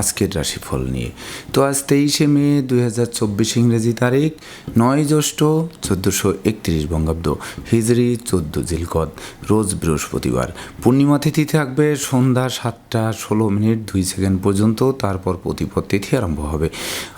আজকের রাশিফল নিয়ে। তো আজ তেইশে মে দুই হাজার চব্বিশ ইংরেজি তারিখ, নয় জ্যৈষ্ঠ চোদ্দোশো একত্রিশ বঙ্গাব্দ হিজড়ি চোদ্দ জিলকদ রোজ বৃহস্পতিবার। পূর্ণিমা তিথি থাকবে সন্ধ্যা সাতটা ষোলো মিনিট দুই সেকেন্ড পর্যন্ত, তারপর প্রতিপদ তিথি আরম্ভ হবে।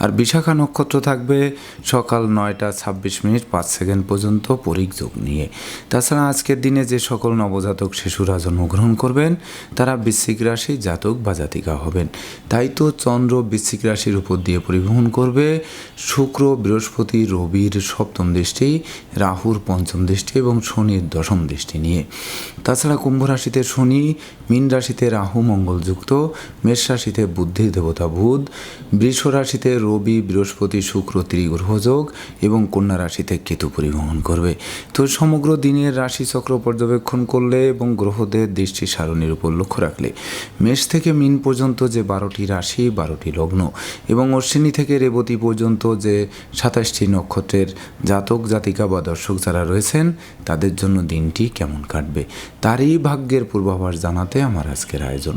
আর বিশাখা নক্ষত্র থাকবে সকাল নয়টা ছাব্বিশ মিনিট পাঁচ সেকেন্ড পর্যন্ত পরিক যোগ নিয়ে। তাছাড়া আজকের দিনে যে সকল নবজাতক শিশুরা জন্মগ্রহণ করবেন, তারা বৃশ্চিক রাশি জাতক বা জাতিকা হবেন। তাই তো চন্দ্র বৃশ্চিক রাশির উপর দিয়ে পরিবহন করবে। শুক্র, বৃহস্পতি, রবির সপ্তম দৃষ্টি, রাহুর পঞ্চম দৃষ্টি এবং শনির দশম দৃষ্টি নিয়ে। তাছাড়া কুম্ভ রাশিতে শনি, মীন রাশিতে রাহু মঙ্গলযুক্ত, মেষ রাশিতে বুদ্ধির দেবতা, বুধ, বৃষ রাশিতে রবি, বৃহস্পতি, শুক্র ত্রিগ্রহযোগ এবং কন্যা রাশিতে কেতু পরিবহন করবে। তো সমগ্র দিনের রাশিচক্র পর্যবেক্ষণ করলে এবং গ্রহদের দৃষ্টি সারণীর উপর লক্ষ্য রাখলে, মেষ থেকে মিন পর্যন্ত যে বারোটি রাশি বারোটি লগ্ন এবং অশ্বিনী থেকে রেবতী পর্যন্ত যে সাতাশটি নক্ষত্রের জাতক, জাতিকা বা দর্শক যারা রয়েছেন, তাদের জন্য দিনটি কেমন কাটবে? তারই ভাগ্যের পূর্বাভাস জানাতে আমার আজকের আয়োজন।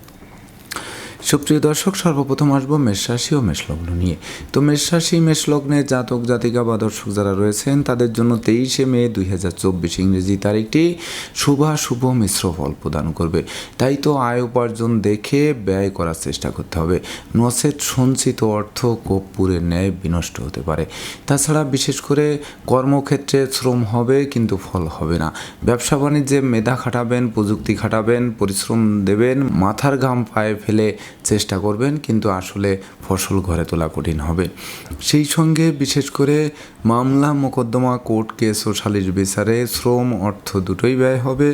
সুপ্রিয় দর্শক, সর্বপ্রথম আসব মেষরাশি ও মেষলগ্ন নিয়ে। তো মেষরাশি মেষলগ্নে জাতক, জাতিকা বা দর্শক যারা রয়েছেন, তাদের জন্য তেইশে মে দুই হাজার চব্বিশ ইংরেজি তারিখটি শুভাশুভ মিশ্র ফল প্রদান করবে। তাই তো আয় উপার্জন দেখে ব্যয় করার চেষ্টা করতে হবে। নচেত সঞ্চিত অর্থ কর্পূরের ন্যায় বিনষ্ট হতে পারে। তাছাড়া বিশেষ করে কর্মক্ষেত্রে শ্রম হবে, কিন্তু ফল হবে না। ব্যবসা বাণিজ্যে মেধা খাটাবেন, প্রযুক্তি খাটাবেন, পরিশ্রম দেবেন, মাথার ঘাম পায়ে ফেলে চেষ্টা করবেন, কিন্তু আসলে ফসল ঘরে তোলা কঠিন হবে। সেই সঙ্গে বিশেষ করে মামলা মোকদ্দমা কোর্ট কেস ও সালিশ বিচারে শ্রম অর্থ দুটোই ব্যয় হবে,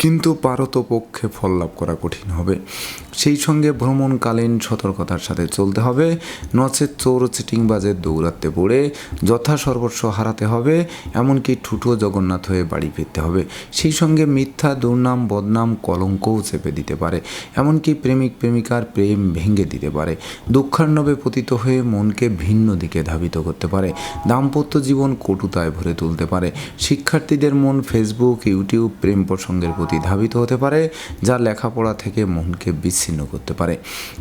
কিন্তু পারতপক্ষে ফল লাভ করা কঠিন হবে। সেই সঙ্গে ভ্রমণকালীন সতর্কতার সাথে চলতে হবে। নচেত চোর, চিটিংবাজের দৌড়াতে পড়ে যথা সর্বস্ব হারাতে হবে, এমনকি ঠুটো জগন্নাথ হয়ে বাড়ি ফিরতে হবে। সেই সঙ্গে মিথ্যা, দুর্নাম, বদনাম, কলঙ্কও চেপে দিতে পারে, এমনকি প্রেমিক, প্রেমিকার প্রেম ভেঙে দিতে পারে। দুঃখার্ণবে পতিত হয়ে মনকে ভিন্ন দিকে ধাবিত করতে পারে। দাম্পত্য জীবন কটুতায় ভরে তুলতে পারে। শিক্ষার্থীদের মন ফেসবুক ইউটিউব প্রেম প্রসঙ্গের প্রতি ধাবিত হতে পারে, যা লেখাপড়া থেকে মনকে বিচ্ছিন্ন করতে পারে।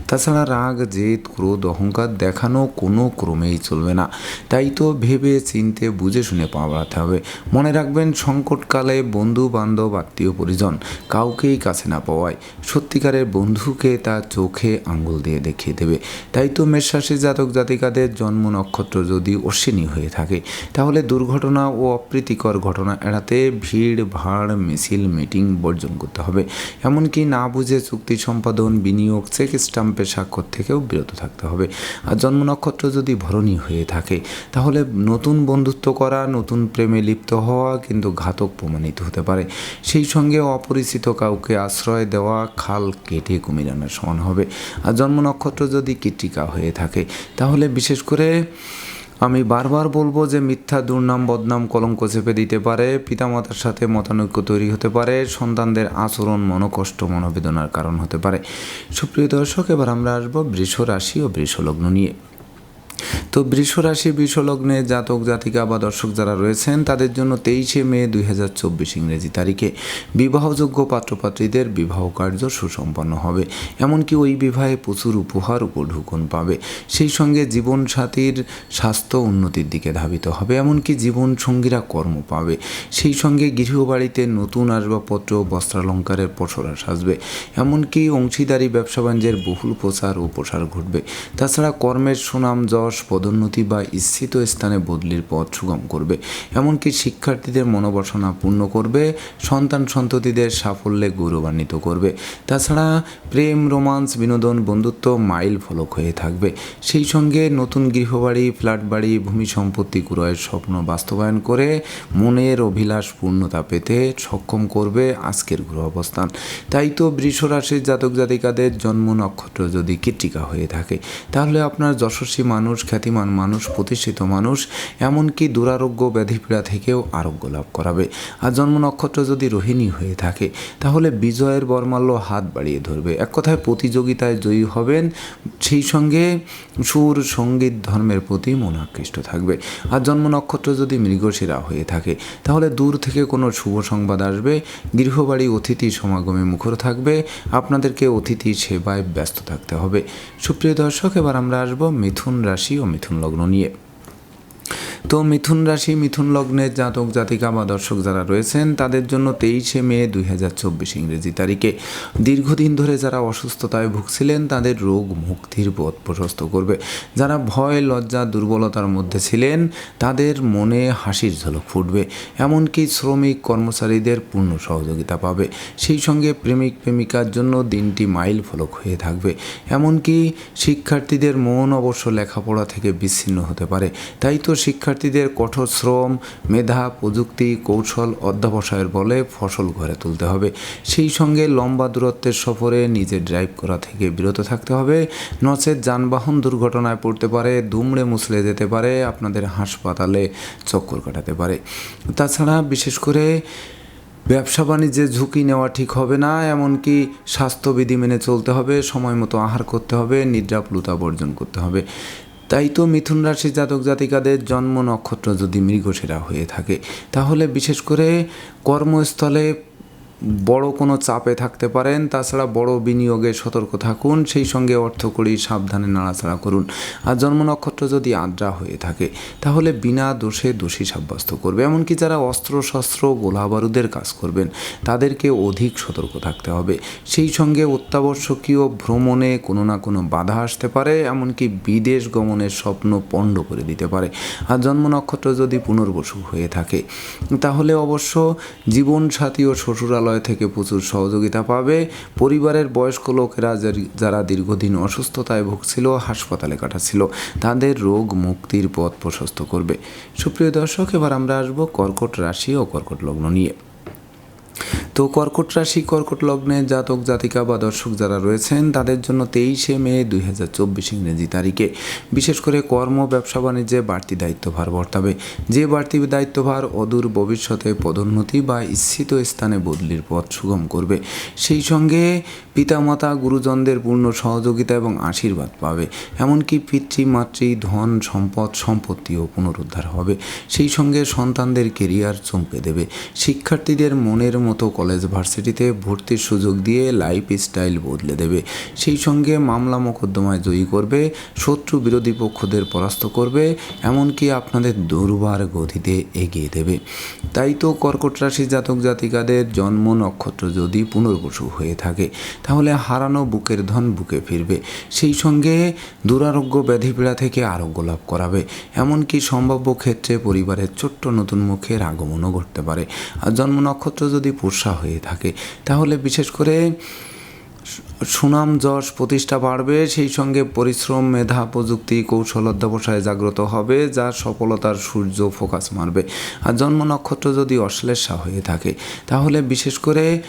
তাছাড়া রাগ, জেদ, ক্রোধ, অহংকার দেখানো কোনো ক্রমেই চলবে না। তাই তো ভেবে, চিনতে, বুঝে শুনে পাওয়াতে হবে। মনে রাখবেন, সংকটকালে বন্ধু বান্ধব আত্মীয়, পরিজন কাউকেই কাছে না পাওয়ায় সত্যিকারের বন্ধুকে তার চোখে আঙ্গুল দিয়ে দেখিয়ে দেবে। তাই তো মেষরাশি জাতক জাতিকাদের জন্ম নক্ষত্র যদি অশ্বিনী হয়ে থাকে, তাহলে দুর্ঘটনা ও অপ্রীতিকর ঘটনা এড়াতে ভিড়, ভাড়, মিছিল, মিটিং বর্জন করতে হবে। এমনকি না বুঝে চুক্তি সম্পাদন বিনিয়োগ, চেক স্টাম্পের স্বাক্ষর থেকেও বিরত থাকতে হবে। আর জন্ম নক্ষত্র যদি ভরণী হয়ে থাকে, তাহলে নতুন বন্ধুত্ব করা, নতুন প্রেমে লিপ্ত হওয়া কিন্তু ঘাতক প্রমাণিত হতে পারে। সেই সঙ্গে অপরিচিত কাউকে আশ্রয় দেওয়া, খাল কেটে কুমির আনার সমান হবে। আর জন্ম নক্ষত্র যদি কীটিকা হয়ে থাকে, তাহলে বিশেষ করে আমি বারবার বলব যে মিথ্যা, দুর্নাম, বদনাম, কলঙ্ক চেপে দিতে পারে, পিতামাতার সাথে মতানৈক্য তৈরি হতে পারে, সন্তানদের আচরণ মনোকষ্ট, মনোবেদনার কারণ হতে পারে। সুপ্রিয় দর্শক, এবার আমরা আসব বৃষ রাশি ও বৃষ লগ্ন নিয়ে। তো বৃষ রাশি বৃষ লগ্নে জাতক, জাতিকা বা দর্শক যারা রয়েছেন, তাদের জন্য তেইশে মে দুই হাজার চব্বিশ ইংরেজি তারিখে বিবাহযোগ্য পাত্রপাত্রীদের বিবাহ কার্য সুসম্পন্ন হবে। এমনকি ওই বিবাহে প্রচুর উপহার উপঢুকন পাবে। সেই সঙ্গে জীবনসাথীর স্বাস্থ্য উন্নতির দিকে ধাবিত হবে, এমনকি জীবন সঙ্গীরা কর্ম পাবে। সেই সঙ্গে গৃহবাড়িতে নতুন আসবাবপত্র, বস্ত্রালঙ্কারের পসরা সাজবে। এমনকি অংশীদারি, ব্যবসা বাণিজ্যের বহুল প্রচার ও প্রসার ঘটবে। তাছাড়া কর্মের সুনাম যশ পদ পদোন্নতি বা ইচ্ছিত স্থানে বদলির পথ সুগম করবে। এমনকি শিক্ষার্থীদের মনোবাসনা পূর্ণ করবে, সন্তান সন্ততিদের সাফল্যে গৌরবান্বিত করবে। তাছাড়া প্রেম, রোমান্স, বিনোদন, বন্ধুত্ব মাইল ফলক হয়ে থাকবে। সেই সঙ্গে নতুন গৃহবাড়ি ফ্ল্যাট বাড়ি ভূমি সম্পত্তি ক্রয়ের স্বপ্ন বাস্তবায়ন করে মনের অভিলাষ পূর্ণতা পেতে সক্ষম করবে আজকের গ্রহ অবস্থান। তাই তো বৃষ রাশির জাতক জাতিকাদের জন্ম নক্ষত্র যদি কৃত্তিকা হয়ে থাকে, তাহলে আপনার যশস্বী মানুষ খ্যাতিমান মানুষ, প্রতিষ্ঠিত মানুষ, এমনকি দুরারোগ্য ব্যাধিপীড়া থেকেও আরোগ্য লাভ করাবে। আর জন্ম নক্ষত্র যদি রোহিণী হয়ে থাকে, তাহলে বিজয়ের বর্মাল্য হাত বাড়িয়ে ধরবে। এক কথায় প্রতিযোগিতায় জয়ী হবেন, সেই সঙ্গে সুর, সংগীত, ধর্মের প্রতি মন আকৃষ্ট থাকবে। আর জন্ম নক্ষত্র যদি মৃগশিরা হয়ে থাকে, তাহলে দূর থেকে কোনো শুভ সংবাদ আসবে, গৃহবাড়ি অতিথি সমাগমে মুখর থাকবে, আপনাদেরকে অতিথি সেবায় ব্যস্ত থাকতে হবে। সুপ্রিয় দর্শক, এবার আমরা আসব মিথুন রাশি ও মিথুন লগ্ন নিয়ে তো মিথুন রাশি, মিথুন লগ্নের জাতক, জাতিকা বা দর্শক যারা রয়েছেন, তাদের জন্য তেইশে মে দুই হাজার চব্বিশ ইংরেজি তারিখে। দীর্ঘদিন ধরে যারা অসুস্থতায় ভুগছিলেন, তাদের রোগ মুক্তির পথ প্রশস্ত করবে। যারা ভয়, লজ্জা, দুর্বলতার মধ্যে ছিলেন, তাদের মনে হাসির ঝলক ফুটবে। এমনকি শ্রমিক কর্মচারীদের পূর্ণ সহযোগিতা পাবে। সেই সঙ্গে প্রেমিক, প্রেমিকার জন্য দিনটি মাইল ফলক হয়ে থাকবে। এমনকি শিক্ষার্থীদের মন অবশ্য লেখাপড়া থেকে বিচ্ছিন্ন হতে পারে। তাই তো শিক্ষার্থীদের কঠোর শ্রম, মেধা, প্রযুক্তি, কৌশল অধ্যাবসায়ের বলে ফসল ঘরে তুলতে হবে। সেই সঙ্গে লম্বা দূরত্বের সফরে নিজে ড্রাইভ করা থেকে বিরত থাকতে হবে। নচেত যানবাহন দুর্ঘটনায় পড়তে পারে, দুমড়ে মুছলে যেতে পারে, আপনাদের হাসপাতালে চক্কর কাটাতে পারে। তাছাড়া বিশেষ করে ব্যবসা বাণিজ্যে ঝুঁকি নেওয়া ঠিক হবে না, এমনকি স্বাস্থ্যবিধি মেনে চলতে হবে সময় মতো আহার করতে হবে নিদ্রাপ্লুতা বর্জন করতে হবে। তাই তো মিথুন রাশি জাতক জাতিকাদের জন্ম নক্ষত্র যদি মৃগশিরা হয়ে থাকে, তাহলে বিশেষ করে কর্মস্থলে বড় কোনো চাপে থাকতে পারেন, তাছাড়া বড় বিনিয়োগে সতর্ক থাকুন, সেই সঙ্গে অর্থকরী সাবধানে নাড়াচাড়া করুন। আর জন্ম নক্ষত্র যদি আদ্রা হয়ে থাকে, তাহলে বিনা দোষে দোষী সাব্যস্ত করবে। এমনকি যারা অস্ত্র শস্ত্র গোলা বারুদের কাজ করবেন, তাদেরকে অধিক সতর্ক থাকতে হবে। সেই সঙ্গে অত্যাবশ্যকীয় ভ্রমণে কোনো না কোনো বাধা আসতে পারে, এমনকি বিদেশ গমনের স্বপ্ন পণ্ড করে দিতে পারে। আর জন্ম নক্ষত্র যদি পুনর্বসু হয়ে থাকে, তাহলে অবশ্য জীবনসাথী ও শ্বশুরালয় থেকে প্রচুর সহযোগিতা পাবে। পরিবারের বয়স্ক লোকেরা যারি- যারা দীর্ঘদিন অসুস্থতায় ভুগছিল, হাসপাতালে কাটাছিল তাদের রোগ মুক্তির পথ প্রশস্ত করবে। সুপ্রিয় দর্শক, এবার আমরা আসব কর্কট রাশি ও কর্কট লগ্ন নিয়ে। তো কর্কট রাশি, কর্কট লগ্নে জাতক, জাতিকা বা দর্শক যারা রয়েছেন, তাদের জন্য তেইশে মে দুই হাজার চব্বিশ ইংরেজি তারিখে। বিশেষ করে কর্ম, ব্যবসা, বাণিজ্যে বাড়তি দায়িত্বভার বর্তাবে। যে বাড়তি দায়িত্বভার অদূর ভবিষ্যতে পদোন্নতি বা ইচ্ছিত স্থানে বদলির পথ সুগম করবে। সেই সঙ্গে পিতামাতা, গুরুজনদের পূর্ণ সহযোগিতা এবং আশীর্বাদ পাবে। এমনকি পিতৃ, মাতৃ, ধন, সম্পদ, সম্পত্তিও পুনরুদ্ধার হবে। সেই সঙ্গে সন্তানদের কেরিয়ার চমকে দেবে। শিক্ষার্থীদের মনের মতো কলেজ ভার্সিটিতে ভর্তির সুযোগ দিয়ে লাইফ স্টাইল বদলে দেবে। সেই সঙ্গে মামলা মোকদ্দমায় জয়ী করবে, শত্রু বিরোধী পক্ষদের পরাস্ত করবে, এমনকি আপনাদের দুর্বার গতিতে এগিয়ে দেবে। তাই তো কর্কট রাশি জাতক জাতিকাদের জন্ম নক্ষত্র যদি পুনর্বসু হয়ে থাকে, তাহলে হারানো বুকের ধন বুকে ফিরবে। সেই সঙ্গে দুরারোগ্য ব্যাধিপীড়া থেকে আরোগ্য লাভ করাবে। এমনকি সম্ভাব্য ক্ষেত্রে পরিবারের ছোট্ট নতুন মুখের আগমনও ঘটতে পারে। আর জন্ম নক্ষত্র যদি পোষা হয়ে থাকে। তাহলে বিশেষ করে সুনাম যশ প্রতিষ্ঠা বাড়বে, সেই সঙ্গে পরিশ্রম, মেধা, প্রযুক্তি, কৌশল অধ্যবসায় জাগ্রত হবে, যা সফলতার সূর্য ফোকাস মারবে। আর জন্ম নক্ষত্র যদি অশ্লেষা হয়ে থাকে, তাহলে বিশেষ করে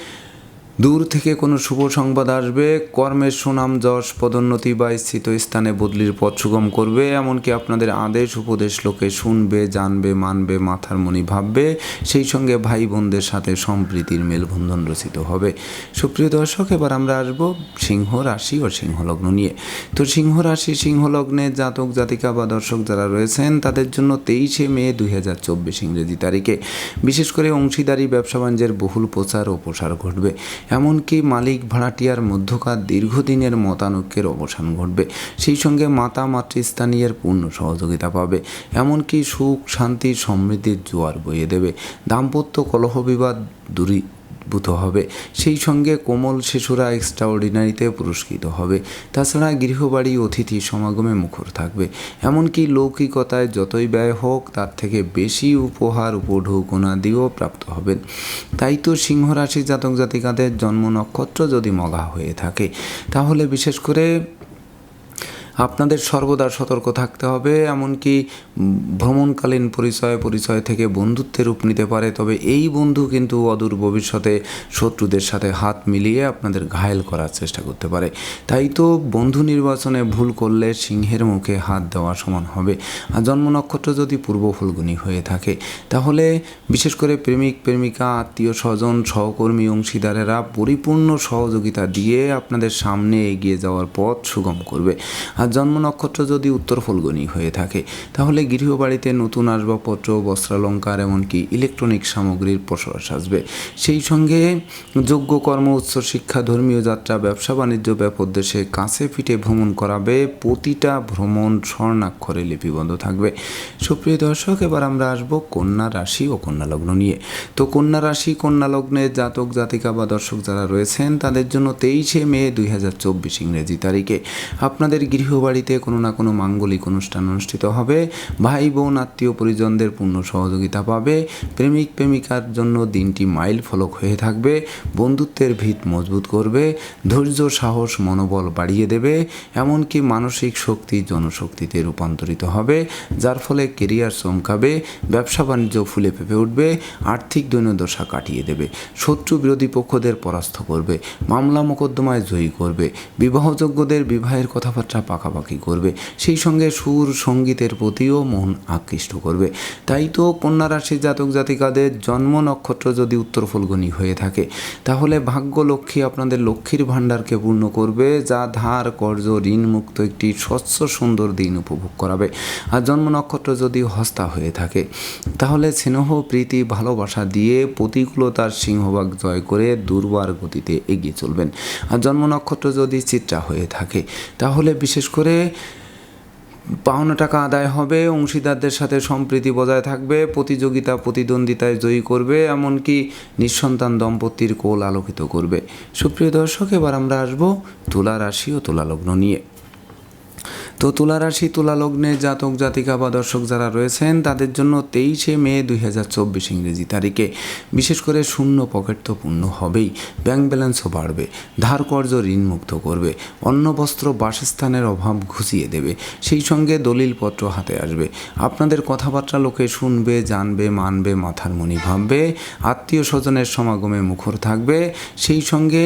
দূর থেকে কোনো শুভ সংবাদ আসবে, কর্মের সুনাম যশ পদোন্নতি বা স্থিত স্থানে বদলির পথ সুগম করবে, এমনকি আপনাদের আদেশ, উপদেশ লোকে শুনবে, জানবে, মানবে, মাথার মনি ভাববে, সেই সঙ্গে ভাই বোনদের সাথে সম্প্রীতির মেলবন্ধন রচিত হবে। সুপ্রিয় দর্শক, এবার আমরা আসব সিংহ রাশি ও সিংহলগ্ন নিয়ে। তো সিংহ রাশি, সিংহলগ্নে জাতক, জাতিকা বা দর্শক যারা রয়েছেন, তাদের জন্য তেইশে মে দুই হাজার চব্বিশ ইংরেজি তারিখে। বিশেষ করে অংশীদারি, ব্যবসা বাণিজ্যের বহুল প্রচার ও প্রসার ঘটবে। এমনকি মালিক ভাড়াটিয়ার মধ্যকার দীর্ঘদিনের মতানৈক্যের অবসান ঘটবে। সেই সঙ্গে মাতা মাতৃস্থানীয়ের পূর্ণ সহযোগিতা পাবে। এমনকি সুখ, শান্তি, সমৃদ্ধির জোয়ার বইয়ে দেবে। দাম্পত্য কলহ বিবাদ দূরী উদ্ভূত হবে। সেই সঙ্গে কোমল শিশুরা এক্সট্রা অর্ডিনারিতে পুরস্কৃত হবে। তাছাড়া গৃহবাড়ি অতিথি সমাগমে মুখর থাকবে। এমনকি লৌকিকতায় যতই ব্যয় হোক, তার থেকে বেশি উপহার উপঢৌকোনা দিয়েও প্রাপ্ত হবেন। তাই তো সিংহরাশি জাতক জাতিকাদের জন্ম নক্ষত্র যদি মগা হয়ে থাকে, তাহলে বিশেষ করে আপনাদের সর্বদা সতর্ক থাকতে হবে, এমনকি ভ্রমণকালীন পরিচয় পরিচয় থেকে বন্ধুত্বের রূপ নিতে পারে। তবে এই বন্ধু কিন্তু অদূর ভবিষ্যতে শত্রুদের সাথে হাত মিলিয়ে আপনাদের ঘায়েল করার চেষ্টা করতে পারে। তাই তো বন্ধু নির্বাচনে ভুল করলে সিংহের মুখে হাত দেওয়া সমান হবে। আর জন্ম নক্ষত্র যদি পূর্ব ফুলগুনি হয়ে থাকে, তাহলে বিশেষ করে প্রেমিক, প্রেমিকা, আত্মীয় স্বজন, সহকর্মী, অংশীদারেরা পরিপূর্ণ সহযোগিতা দিয়ে আপনাদের সামনে এগিয়ে যাওয়ার পথ সুগম করবে। আর জন্ম নক্ষত্র যদি উত্তর ফলগুনি হয়ে থাকে, তাহলে গৃহবাড়িতে নতুন আসবাবপত্র, বস্ত্রালঙ্কার, এমনকি ইলেকট্রনিক সামগ্রীর প্রসার আসবে সেই সঙ্গে যোগ্য কর্ম, উচ্চ শিক্ষা, ধর্মীয় যাত্রা, ব্যবসা, বাণিজ্য ব্যাপক দেশে কাছে পিঠে ভ্রমণ করাবে, প্রতিটা ভ্রমণ স্বর্ণাক্ষরে লিপিবদ্ধ থাকবে। সুপ্রিয় দর্শক, এবার আমরা আসব কন্যা রাশি ও কন্যা লগ্ন নিয়ে। তো কন্যা রাশি, কন্যা লগ্নে জাতক, জাতিকা বা দর্শক যারা রয়েছেন, তাদের জন্য তেইশে মে দুই হাজার চব্বিশ ইংরেজি তারিখে। আপনাদের গৃহবাড়িতে কোনো না কোনো মাঙ্গলিক অনুষ্ঠান অনুষ্ঠিত হবে। ভাই বোন আত্মীয় পরিজনদের পূর্ণ সহযোগিতা পাবে। প্রেমিক, প্রেমিকার জন্য দিনটি মাইল ফলক হয়ে থাকবে। বন্ধুত্বের ভিত মজবুত করবে। ধৈর্য, সাহস, মনোবল বাড়িয়ে দেবে। এমনকি মানসিক শক্তি জনশক্তিতে রূপান্তরিত হবে, যার ফলে কেরিয়ার চমকাবে, ব্যবসা বাণিজ্য ফুলে ফেপে উঠবে, আর্থিক দৈন্যদশা কাটিয়ে দেবে, শত্রু বিরোধী পক্ষদের পরাস্ত করবে, মামলা মোকদ্দমায় জয়ী করবে, বিবাহযোগ্যদের বিবাহের কথাবার্তা পাকাপাকি করবে। সেই সঙ্গে সুর সঙ্গীতের প্রতিও মন আকৃষ্ট করবে। তাই তো কন্যা রাশি জাতক জাতিকাদের জন্ম নক্ষত্র যদি উত্তর ফলগুনি হয়ে থাকে, তাহলে ভাগ্য লক্ষ্মী আপনাদের লক্ষ্মীর ভাণ্ডারকে পূর্ণ করবে, যা ধার কর্য ঋণ মুক্ত একটি স্বচ্ছ সুন্দর দিন উপভোগ করাবে। আর জন্ম নক্ষত্র যদি হস্তা হয়ে থাকে, তাহলে স্নেহ, প্রীতি, ভালোবাসা দিয়ে প্রতিকূলতার সিংহভাগ জয় করে দুর্বার গতিতে এগিয়ে চলবেন। আর জন্ম নক্ষত্র যদি চিত্রা হয়ে থাকে, তাহলে বিশেষ করে পাওনা টাকা আদায় হবে, অংশীদারদের সাথে সম্প্রীতি বজায় থাকবে, প্রতিযোগিতা প্রতিদ্বন্দ্বিতায় জয়ী করবে, এমনকি নিঃসন্তান দম্পতির কোল আলোকিত করবে। সুপ্রিয় দর্শক, এবার আমরা আসব তুলা রাশি ও তুলা লগ্ন নিয়ে। তো তুলা রাশি, তুলা লগ্নে জাতক, জাতিকা বা দর্শক যারা রয়েছেন, তাদের জন্য তেইশে মে দুই হাজার চব্বিশ ইংরেজি তারিখে। বিশেষ করে শূন্য পকেট তো পূর্ণ হবেই, ব্যাংক ব্যালেন্সও বাড়বে, ধার কর্য ঋণ মুক্ত করবে, অন্ন, বস্ত্র, বাসস্থানের অভাব ঘুষিয়ে দেবে, সেই সঙ্গে দলিলপত্র হাতে আসবে। আপনাদের কথাবার্তা লোকে শুনবে, জানবে, মানবে, মাথার মনি ভাববে, আত্মীয় স্বজনের সমাগমে মুখর থাকবে, সেই সঙ্গে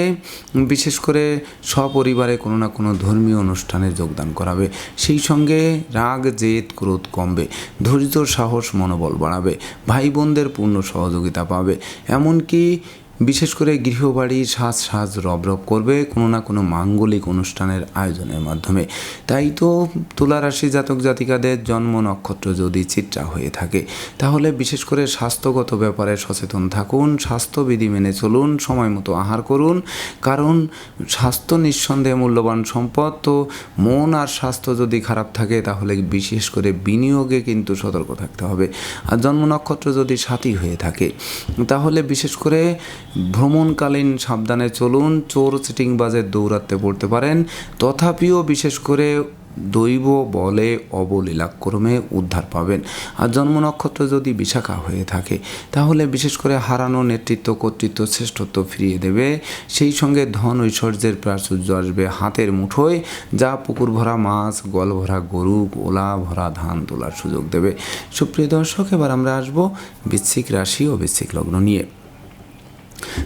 বিশেষ করে সপরিবারে কোনো না কোনো ধর্মীয় অনুষ্ঠানে যোগদান করাবে। সেই সঙ্গে রাগ, জেদ, ক্রোধ কমবে। ধৈর্য, সাহস, মনোবল বাড়াবে। ভাই বোনদের পূর্ণ সহযোগিতা পাবে। এমনকি বিশেষ করে গৃহবাড়ির সাজ সাজ রব রব করবে কোনো না কোনো মাঙ্গলিক অনুষ্ঠানের আয়োজনের মাধ্যমে। তাই তো তুলা রাশি জাতক জাতিকাদের জন্ম নক্ষত্র যদি চিত্রা হয়ে থাকে, তাহলে বিশেষ করে স্বাস্থ্যগত ব্যাপারে সচেতন থাকুন স্বাস্থ্যবিধি মেনে চলুন, সময় মতো আহার করুন, কারণ স্বাস্থ্য নিঃসন্দেহে মূল্যবান সম্পদ। তো মন আর স্বাস্থ্য যদি খারাপ থাকে, তাহলে বিশেষ করে বিনিয়োগে কিন্তু সতর্ক থাকতে হবে। আর জন্ম নক্ষত্র যদি সাথী হয়ে থাকে, তাহলে বিশেষ করে ভ্রমণকালীন সাবধানে চলুন, চোর চিটিংবাজের দৌড়াতে পড়তে পারেন। তথাপিও বিশেষ করে দৈব বলে অবলীলাক্রমে উদ্ধার পাবেন। আর জন্ম নক্ষত্র যদি বিশাখা হয়ে থাকে, তাহলে বিশেষ করে হারানো নেতৃত্ব, কর্তৃত্ব, শ্রেষ্ঠত্ব ফিরিয়ে দেবে। সেই সঙ্গে ধন ঐশ্বর্যের প্রাচুর্য আসবে হাতের মুঠোয়, যা পুকুর ভরা মাছ, গল ভরা গরু, গোলা ভরা ধান তোলার সুযোগ দেবে। সুপ্রিয় দর্শক, এবার আমরা আসব বৃশ্চিক রাশি ও বৃশ্চিক লগ্ন নিয়ে।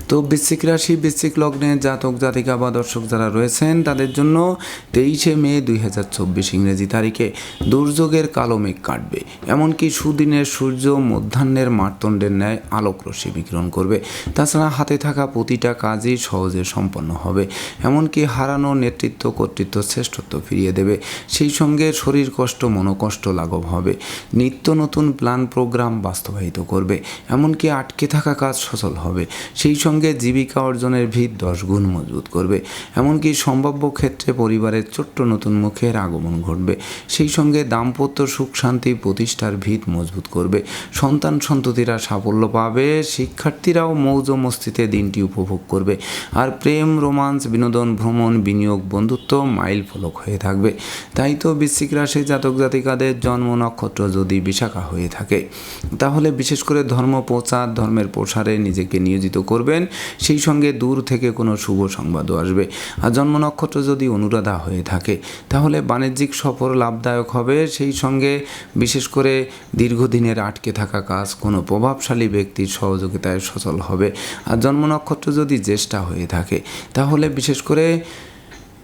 তো বৃশ্চিক রাশি, বৃশ্চিক লগ্নে জাতক, জাতিকা বা দর্শক যারা রয়েছেন, তাদের জন্য তেইশে মে দুই হাজার চব্বিশ ইংরেজি তারিখে দুর্যোগের কালো মেঘ কাটবে। এমনকি সুদিনের সূর্য মধ্যাহ্নের মার্তণ্ডের ন্যায় আলোক রশ্মি বিকিরণ করবে। তাছাড়া হাতে থাকা প্রতিটা কাজই সহজে সম্পন্ন হবে। এমনকি হারানো নেতৃত্ব, কর্তৃত্ব শ্রেষ্ঠত্ব ফিরিয়ে দেবে। সেই সঙ্গে শরীর কষ্ট, মনোকষ্ট লাঘব হবে। নিত্য নতুন প্ল্যান, প্রোগ্রাম বাস্তবায়িত করবে। এমনকি আটকে থাকা কাজ সচল হবে। সেই সেই সঙ্গে জীবিকা অর্জনের ভিত দশ গুণ মজবুত করবে। এমনকি সম্ভাব্য ক্ষেত্রে পরিবারের ছোট্ট নতুন মুখের আগমন ঘটবে। সেই সঙ্গে দাম্পত্য সুখ শান্তি প্রতিষ্ঠার ভিত মজবুত করবে। সন্তান সন্ততিরা সাফল্য পাবে, শিক্ষার্থীরাও মৌজ মস্তিতে দিনটি উপভোগ করবে। আর প্রেম, রোমান্স, বিনোদন, ভ্রমণ, বিনিয়োগ, বন্ধুত্ব মাইল ফলক হয়ে থাকবে। তাই তো বৃশ্চিক রাশি জাতক জাতিকাদের জন্ম নক্ষত্র যদি বিশাখা হয়ে থাকে, তাহলে বিশেষ করে ধর্ম প্রচার, ধর্মের প্রসারে নিজেকে নিয়োজিত করবেন, সেই সঙ্গে দূর থেকে কোনো শুভ সংবাদও আসবে। আর জন্ম নক্ষত্র যদি অনুরাধা হয়ে থাকে, তাহলে বাণিজ্যিক সফর লাভদায়ক হবে। সেই সঙ্গে বিশেষ করে দীর্ঘদিনের আটকে থাকা কাজ কোনো প্রভাবশালী ব্যক্তির সহযোগিতায় সচল হবে। আর জন্ম নক্ষত্র যদি জ্যেষ্ঠা হয়ে থাকে, তাহলে বিশেষ করে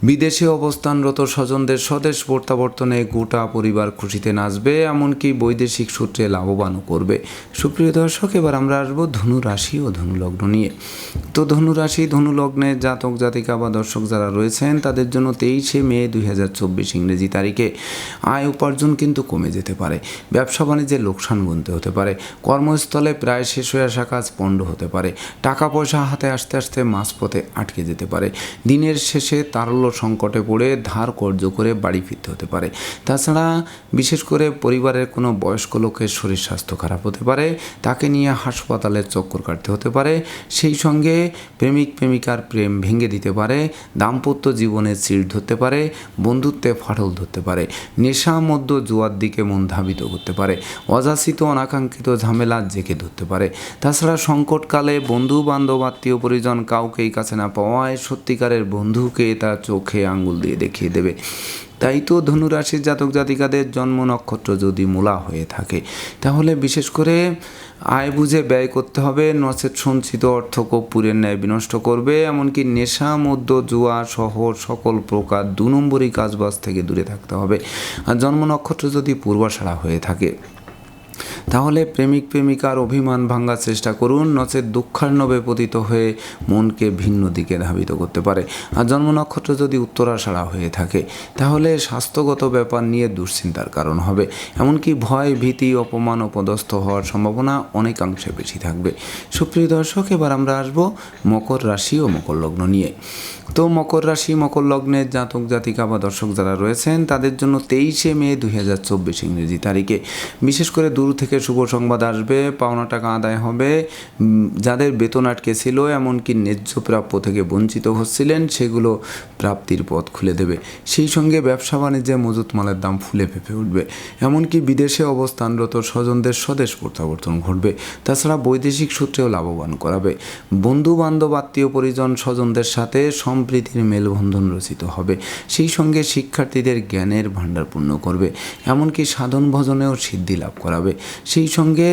বিদেশে অবস্থানরত স্বজনদের স্বদেশ প্রত্যাবর্তনে গোটা পরিবার খুশিতে নাচবে, এমনকি বৈদেশিক সূত্রে লাভবানও করবে। সুপ্রিয় দর্শক, এবার আমরা আসব ধনু রাশি ও ধনু লগ্ন নিয়ে। তো ধনু রাশি, ধনু লগ্নে জাতক, জাতিকা বা দর্শক যারা রয়েছেন, তাদের জন্য তেইশে মে দুই হাজার চব্বিশ ইংরেজি তারিখে। আয় উপার্জন কিন্তু কমে যেতে পারে। ব্যবসা বাণিজ্যে লোকসান গুনতে হতে পারে। কর্মস্থলে প্রায় শেষ হয়ে আসা কাজ পণ্ড হতে পারে। টাকা পয়সা হাতে আসতে আসতে মাঝপথে আটকে যেতে পারে। দিনের শেষে তারল্য সংকটে পড়ে ধার কর্য করে বাড়ি ফিরতে হতে পারে। তাছাড়া বিশেষ করে পরিবারের কোনো বয়স্ক লোকের শরীর স্বাস্থ্য খারাপ হতে পারে, তাকে নিয়ে হাসপাতালে চক্কর কাটতে হতে পারে, সেই সঙ্গে প্রেমিক প্রেমিকার প্রেম ভেঙে দিতে পারে, দাম্পত্য জীবনে চিড় ধরতে পারে, বন্ধুত্বে ফাটল ধরতে পারে, নেশা মধ্য জুয়ার দিকে মন ধাবিত করতে পারে, অযাচিত, অনাকাঙ্ক্ষিত ঝামেলা জেঁকে ধরতে পারে। তাছাড়া সংকটকালে বন্ধু বান্ধব আত্মীয় পরিজন কাউকেই কাছে না পাওয়ায় সত্যিকারের বন্ধুকে তার চোখে আঙ্গুল দিয়ে দেখিয়ে দেবে। তাই তো ধনুরাশির জাতক জাতিকাদের জন্ম নক্ষত্র যদি মূলা হয়ে থাকে, তাহলে বিশেষ করে আয় বুঝে ব্যয় করতে হবে নচেত সঞ্চিত অর্থ কর্পূরের ন্যায় বিনষ্ট করবে, এমনকি নেশা মধ্য জুয়া সহ সকল প্রকার দু নম্বরই কাজবাজ থেকে দূরে থাকতে হবে। আর জন্ম নক্ষত্র যদি পূর্বাশাড়া হয়ে থাকে তাহলে প্রেমিক প্রেমিকার অভিমান ভাঙার চেষ্টা করুন, নচেত দুঃখার্ণবে পতিত হয়ে মনকে ভিন্ন দিকে ধাবিত করতে পারে। আর জন্ম নক্ষত্র যদি উত্তরাষাড়া হয়ে থাকে, তাহলে স্বাস্থ্যগত ব্যাপার নিয়ে দুশ্চিন্তার কারণ হবে। এমনকি ভয়, ভীতি, অপমান, অপদস্থ হওয়ার সম্ভাবনা অনেকাংশে বেশি থাকবে। সুপ্রিয় দর্শক, এবার আমরা আসব মকর রাশি ও মকর লগ্ন নিয়ে। তো মকর রাশি, মকর লগ্নের জাতক, জাতিকা বা দর্শক যারা রয়েছেন, তাদের জন্য তেইশে মে দুই হাজার চব্বিশ ইংরেজি তারিখে। বিশেষ করে দূর থেকে শুভ সংবাদ আসবে, পাওনা টাকা আদায় হবে। যাদের বেতন আটকে ছিল, এমনকি ন্যায্য প্রাপ্য থেকে বঞ্চিত হচ্ছিলেন, সেগুলো প্রাপ্তির পথ খুলে দেবে। সেই সঙ্গে ব্যবসা বাণিজ্যে মজুত মালের দাম ফুলে ফেঁপে উঠবে। এমনকি বিদেশে অবস্থানরত স্বজনদের স্বদেশ প্রত্যাবর্তন ঘটবে। তাছাড়া বৈদেশিক সূত্রেও লাভবান করাবে। বন্ধু বান্ধব আত্মীয় পরিজন, স্বজনদের সাথে সম্প্রীতির মেলবন্ধন রচিত হবে। সেই সঙ্গে শিক্ষার্থীদের জ্ঞানের ভাণ্ডার পূর্ণ করবে। এমনকি সাধন ভজনেও সিদ্ধি লাভ করাবে। সেই সঙ্গে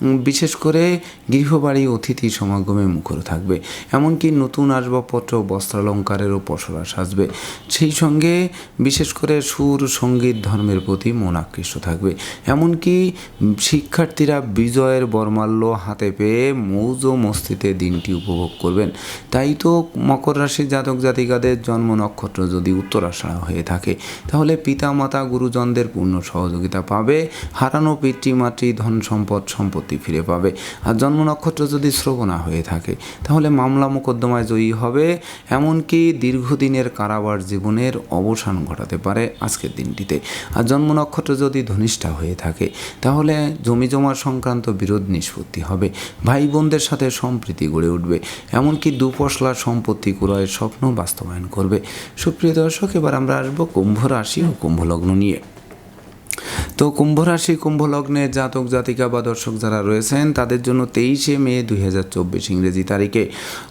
বিশেষ করে গৃহবাড়ি অতিথি সমাগমে মুখর থাকবে। এমনকি নতুন আসবাবপত্র, বস্ত্রালঙ্কারেরও পসরা সাজবে। সেই সঙ্গে বিশেষ করে সুর, সংগীত ধর্মের প্রতি মন আকৃষ্ট থাকবে। এমনকি শিক্ষার্থীরা বিজয়ের বর্মাল্য হাতে পেয়ে মৌজ মস্তিতে দিনটি উপভোগ করবেন। তাই তো মকর রাশির জাতক জাতিকাদের জন্ম নক্ষত্র যদি উত্তরাষাঢ়া হয়ে থাকে, তাহলে পিতা মাতা গুরুজনদের পূর্ণ সহযোগিতা পাবে। হারানো পিতৃমাতৃ ধন সম্পদ সম্পত্তি ফিরে পাবে। আর জন্ম নক্ষত্র যদি শ্রবণা হয়ে থাকে, তাহলে মামলা মোকদ্দমায় জয়ী হবে। এমনকি দীর্ঘদিনের কারাবার জীবনের অবসান ঘটাতে পারে আজকের দিনটিতে। আর জন্ম নক্ষত্র যদি ধনিষ্ঠা হয়ে থাকে, তাহলে জমি জমা সংক্রান্ত বিরোধ নিষ্পত্তি হবে। ভাই বোনদের সাথে সম্প্রীতি গড়ে উঠবে। এমনকি দুপশলার সম্পত্তি ক্রয়ের স্বপ্ন বাস্তবায়ন করবে। সুপ্রিয় দর্শক, এবার আমরা আসব কুম্ভ রাশি ও কুম্ভ লগ্ন নিয়ে। তো কুম্ভ রাশি, কুম্ভ লগ্নে জাতক, জাতিকা বা দর্শক যারা রয়েছেন, তাদের জন্য তেইশে মে দুই হাজার চব্বিশ ইংরেজি তারিখে।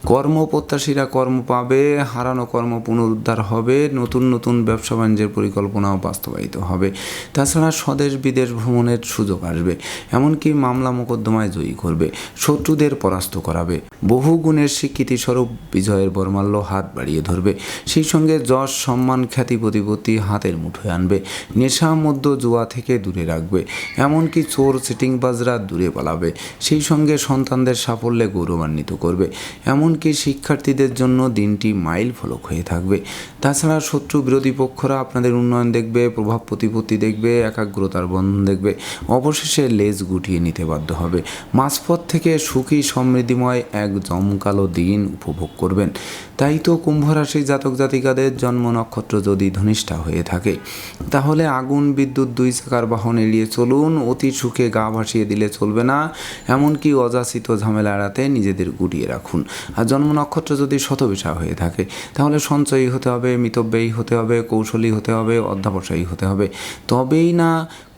কর্ম প্রত্যাশীরা কর্ম পাবে, হারানো কর্ম পুনরুদ্ধার হবে, নতুন নতুন ব্যবসা বাণিজ্যের পরিকল্পনাও বাস্তবায়িত হবে। তাছাড়া স্বদেশ, বিদেশ ভ্রমণের সুযোগ আসবে, এমনকি মামলা মোকদ্দমায় জয়ী করবে, শত্রুদের পরাস্ত করাবে। বহু গুণের স্বীকৃতি স্বরূপ বিজয়ের বর্মাল্য হাত বাড়িয়ে ধরবে। সেই সঙ্গে যশ, সম্মান, খ্যাতি, প্রতিপত্তি হাতের মুঠোয় আনবে। নেশা মধ্য জুয়া থেকে দূরে রাখবে। এমনকি চোর সিটিং সিটিংবাজরা দূরে পালাবে। সেই সঙ্গে সন্তানদের সাফল্যে গৌরবান্বিত করবে। এমনকি শিক্ষার্থীদের জন্য দিনটি মাইল ফলক হয়ে থাকবে। তাছাড়া শত্রু বিরোধী পক্ষরা আপনাদের উন্নয়ন দেখবে, প্রভাব প্রতিপত্তি দেখবে, একাগ্রতার বন্ধন দেখবে। অবশেষে লেজ গুটিয়ে নিতে বাধ্য হবে। মাঝপথ থেকে সুখী, সমৃদ্ধিময় এক জমকালো দিন উপভোগ করবেন। তাই তো কুম্ভ রাশি জাতক জাতিকাদের জন্ম নক্ষত্র যদি ধনিষ্ঠা হয়ে থাকে, তাহলে আগুন, বিদ্যুৎ, দুই চাকার বাহন এড়িয়ে চলুন, অতি সুখে গা ভাসিয়ে দিলে চলবে না, এমনকি অযাচিত ঝামেলা এড়াতে নিজেদের গুটিয়ে রাখুন। আর জন্ম নক্ষত্র যদি শতবিশা হয়ে থাকে, তাহলে সঞ্চয়ী হতে হবে, মিতব্যয়ী হতে হবে, কৌশলী হতে হবে, অধ্যাবসায়ী হতে হবে। তবেই না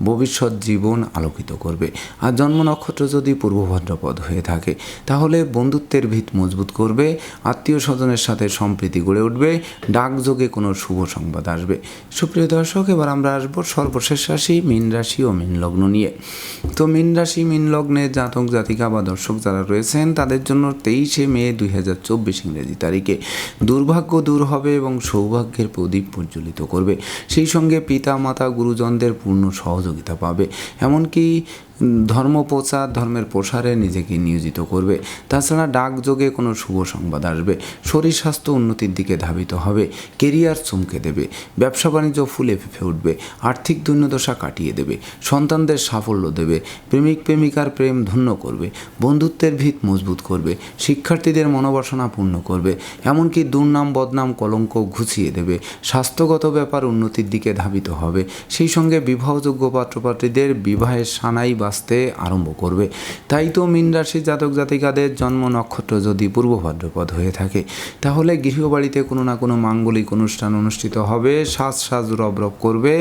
ভবিষ্যৎ জীবন আলোকিত করবে। আর জন্ম নক্ষত্র যদি পূর্ব ভাদ্রপদ হয়ে থাকে, তাহলে বন্ধুত্বের ভিত মজবুত করবে, আত্মীয় স্বজনের সাথে সম্প্রীতি গড়ে উঠবে, ডাকযোগে কোনো শুভ সংবাদ আসবে। সুপ্রিয় দর্শক, এবার আমরা আসব সর্বশেষ রাশি, মীন রাশি ও মীন লগ্ন নিয়ে। তো মীন রাশি, মীন জাতক, জাতিকা বা দর্শক যারা রয়েছেন, তাদের জন্য তেইশে মে দুই হাজার চব্বিশ ইংরেজি তারিখে দুর্ভাগ্য দূর হবে এবং সৌভাগ্যের প্রদীপ প্রজ্বলিত করবে। সেই সঙ্গে পিতা মাতা গুরুজনদের পূর্ণ সহযোগিতা পাবে। এমনকি ধর্ম প্রচার ধর্মের প্রসারে নিজেকে নিয়োজিত করবে। তাছাড়া ডাকযোগে কোনো শুভ সংবাদ আসবে। শরীর স্বাস্থ্য উন্নতির দিকে ধাবিত হবে। কেরিয়ার চমকে দেবে। ব্যবসা বাণিজ্য ফুলে ফেঁপে উঠবে। আর্থিক দৈন্যদশা কাটিয়ে দেবে। সন্তানদের সাফল্য দেবে। প্রেমিক প্রেমিকার প্রেম ধন্য করবে। বন্ধুত্বের ভিত মজবুত করবে। শিক্ষার্থীদের মনোবাসনা পূর্ণ করবে। এমনকি দুর্নাম, বদনাম, কলঙ্ক ঘুচিয়ে দেবে। স্বাস্থ্যগত ব্যাপার উন্নতির দিকে ধাবিত হবে। সেই সঙ্গে বিবাহযোগ্য পাত্রপাত্রীদের বিবাহের সানাই বাঁচতে আরম্ভ করবে। তাই তো মীন রাশির জাতক জাতিকাদের জন্ম নক্ষত্র যদি পূর্ব ভাদ্রপদ হয়ে থাকে, তাহলে গৃহবাড়িতে কোনো না কোনো মাঙ্গলিক অনুষ্ঠান অনুষ্ঠিত হবে, সাজ সাজ রব রব করবে,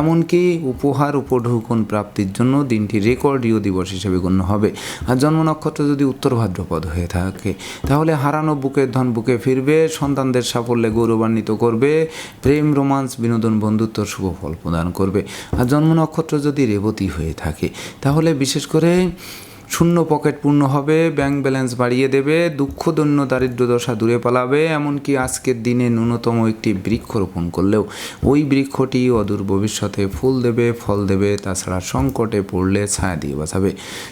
এমনকি উপহার উপঢৌকন প্রাপ্তির জন্য দিনটি রেকর্ডীয় দিবস হিসেবে গণ্য হবে। আর জন্ম নক্ষত্র যদি উত্তর ভাদ্রপদ হয়ে থাকে, তাহলে হারানো বুকের ধন বুকে ফিরবে, সন্তানদের সাফল্যে গৌরবান্বিত করবে, প্রেম, রোমান্স, বিনোদন বন্ধুত্ব শুভ ফল প্রদান করবে। আর জন্ম নক্ষত্র যদি রেবতী হয়ে থাকে তাহলে বিশেষ করে শূন্য পকেট পূর্ণ হবে ব্যাংক ব্যালেন্স বাড়িয়ে দেবে, দুঃখ, দৈন্য, দারিদ্র দশা দূরে পালাবে, এমনকি আজকের দিনে ন্যূনতম একটি বৃক্ষ রোপণ করলেও ওই বৃক্ষটি অদূর ভবিষ্যতে ফুল দেবে, ফল দেবে, তাছাড়া সংকটে পড়লে ছায়া দিয়ে বাঁচাবে।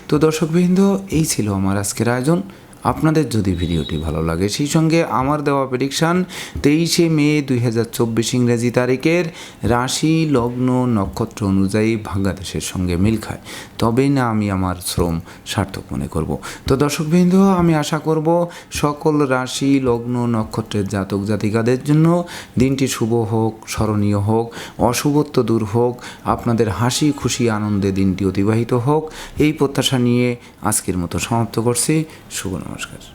তো দর্শকবৃন্দ, এই ছিল আমার আজকের আয়োজন। আপনাদের যদি ভিডিওটি ভালো লাগে, সেই সঙ্গে আমার দেওয়া প্রেডিকশান তেইশে মে দুই হাজার চব্বিশ ইংরেজি তারিখের রাশি লগ্ন নক্ষত্র অনুযায়ী ভাগ্যাদেশের সঙ্গে মিল খায়। তবেই না আমি আমার শ্রম সার্থক মনে করব। তো দর্শকবৃন্দ আমি আশা করব সকল রাশি লগ্ন নক্ষত্রের জাতক জাতিকাদের জন্য দিনটি শুভ হোক, স্মরণীয় হোক, অশুভত্ব দূর হোক, আপনাদের হাসি, খুশি, আনন্দে দিনটি অতিবাহিত হোক। এই প্রত্যাশা নিয়ে আজকের মতো সমাপ্ত করছি। শুভ moscas.